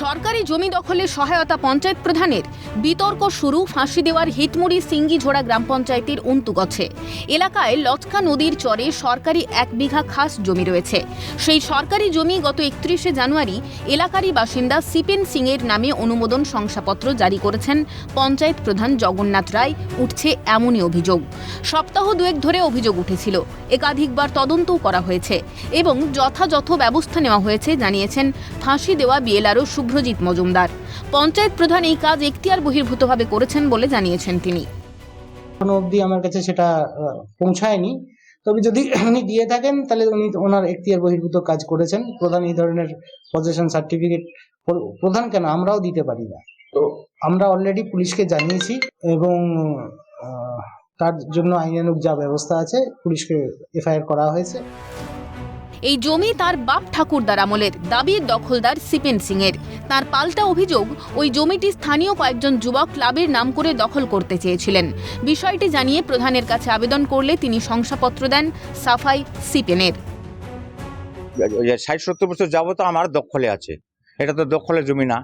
সরকারি জমি দখলে সহায়তা পঞ্চায়েত প্রধানের বিতর্ক শুরু, ফাঁসি দেওয়ার হিটমুড়ি সিঙ্গিঝোড়া গ্রাম পঞ্চায়েতের উন্তুগছে। এলাকায় লচকা নদীর চরে সরকারি এক বিঘা খাস জমি রয়েছে। সেই সরকারি জমি গত একত্রিশে জানুয়ারি এলাকারই বাসিন্দা সিপেন সিং এর নামে অনুমোদন শংসাপত্র জারি করেছেন পঞ্চায়েত প্রধান জগন্নাথ রায়, উঠছে এমনই অভিযোগ। সপ্তাহ দুয়েক ধরে অভিযোগ উঠেছিল। একাধিকবার তদন্তও করা হয়েছে এবং যথাযথ ব্যবস্থা নেওয়া হয়েছে, জানিয়েছেন ফাঁসি দেওয়া বিএলআরও শুভ্রজিৎ মজুমদার। পঞ্চায়েত প্রধান এই কাজ এখতিয়ার বহির্ভূতভাবে করেছেন বলে জানিয়েছেন তিনি। এখনও অবধি আমার কাছে সেটা পৌঁছায়নি। তবে যদি উনি দিয়ে থাকেন, তাহলে উনি ওনার এখতিয়ার বহির্ভূত কাজ করেছেন। প্রধান এই ধরনের পজিশন সার্টিফিকেট প্রধান কেন? আমরাও দিতে পারি না। তো আমরা অলরেডি পুলিশকে জানিয়েছি এবং তার জন্য আইনানুগ যা ব্যবস্থা আছে পুলিশকে এফআইআর করা হয়েছে। এই জমি তার বাপ ঠাকুরদার আমলের দাবির দখলদার সিপেন সিং এর তার পাল্টা অভিযোগ ওই জমিটি স্থানীয় কয়েকজন যুবক ক্লাবের নাম করে দখল করতে চেয়েছিলেন। বিষয়টি জানিয়ে প্রধানের কাছে আবেদন করলে তিনি শংসাপত্র দেন সাফাই সিপেনের ষাট সত্তর বছর যাবত আমার দখলে আছে। এটা তো দখলের জমি না।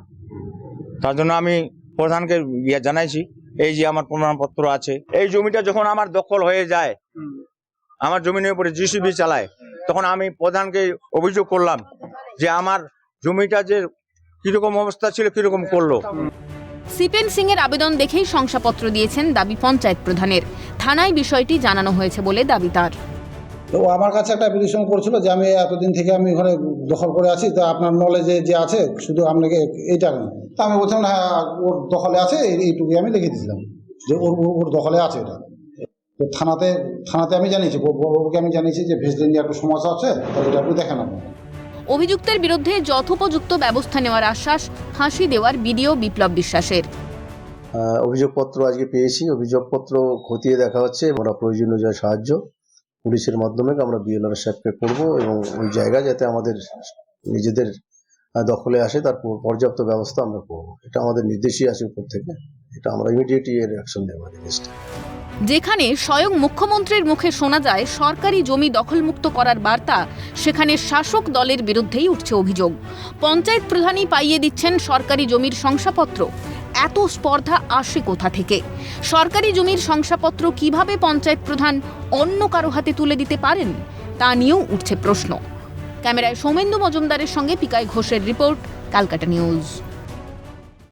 তার জন্য আমি প্রধানকে ইয়ে জানাইছি, এই যে আমার প্রমাণপত্র আছে, এই জমিটা যখন আমার দখল হয়ে যায়, আমার জমিনের উপরে জিসিবি চালায়, তখন আমি প্রধানকে অভিযোগ করলাম যে আমার জমিটা যে কীরকম অবস্থা ছিল, কীরকম করল। সিপেন সিং এর আবেদন দেখেই শংসাপত্র দিয়েছেন দাবি পঞ্চায়েত প্রধানের। থানায় বিষয়টি জানানো হয়েছে বলে দাবি তার। তো ও আমার কাছে একটা অ্যাপ্লিকেশন করছিল যে আমি এতদিন থেকে আমি ওখানে দখল করে আছি তো আপনার নলেজে যে আছে শুধু আপনাকে এইটা না তা আমি বলছিলাম হ্যাঁ ওর দখলে আছে এই- এইটুকুই আমি লিখে দিয়েছিলাম যে ওর ওর- ওর দখলে আছে এটা। তো থানাতে থানাতে আমি জানিয়েছি বড়বাবুকে আমি জানিয়েছি যে ভেসলেন যে একটু সমস্যা আছে তাহলে এটা একটু দেখেন আপনার অভিযুক্তের বিরুদ্ধে যথোপযুক্ত ব্যবস্থা নেওয়ার আশ্বাস ফাঁসি দেওয়ার বিডিও বিপ্লব বিশ্বাসের। অভিযোগপত্র আজকে পেয়েছি। অভিযোগপত্র খতিয়ে দেখা হচ্ছে আমরা প্রয়োজনীয় যা সাহায্য পুলিশের মাধ্যমে আমরা বিএলআর সাহেবকে করব এবং ওই জায়গা যাতে আমাদের নিজেদের দখলে আসে তার পর্যাপ্ত ব্যবস্থা আমরা করব। এটা আমাদের নির্দেশই আছে উপর থেকে। এটা আমরা ইমিডিয়েটলি এর অ্যাকশন নেব যেখানে স্বয়ং মুখ্যমন্ত্রীর মুখে শোনা যায়, সরকারি জমি দখলমুক্ত করার বার্তা, সেখানে শাসক দলের বিরুদ্ধেই উঠছে অভিযোগ। পঞ্চায়েত প্রধানই পাইয়ে দিচ্ছেন সরকারি জমির শংসাপত্র। এত স্পর্ধা আসে কোথা থেকে? সরকারি জমির শংসাপত্র কীভাবে পঞ্চায়েত প্রধান অন্য কারও হাতে তুলে দিতে পারেন? তা নিয়েও উঠছে প্রশ্ন। ক্যামেরায় সৌমেন্দু মজুমদারের সঙ্গে পিকাই ঘোষের রিপোর্ট, কালকাটা নিউজ।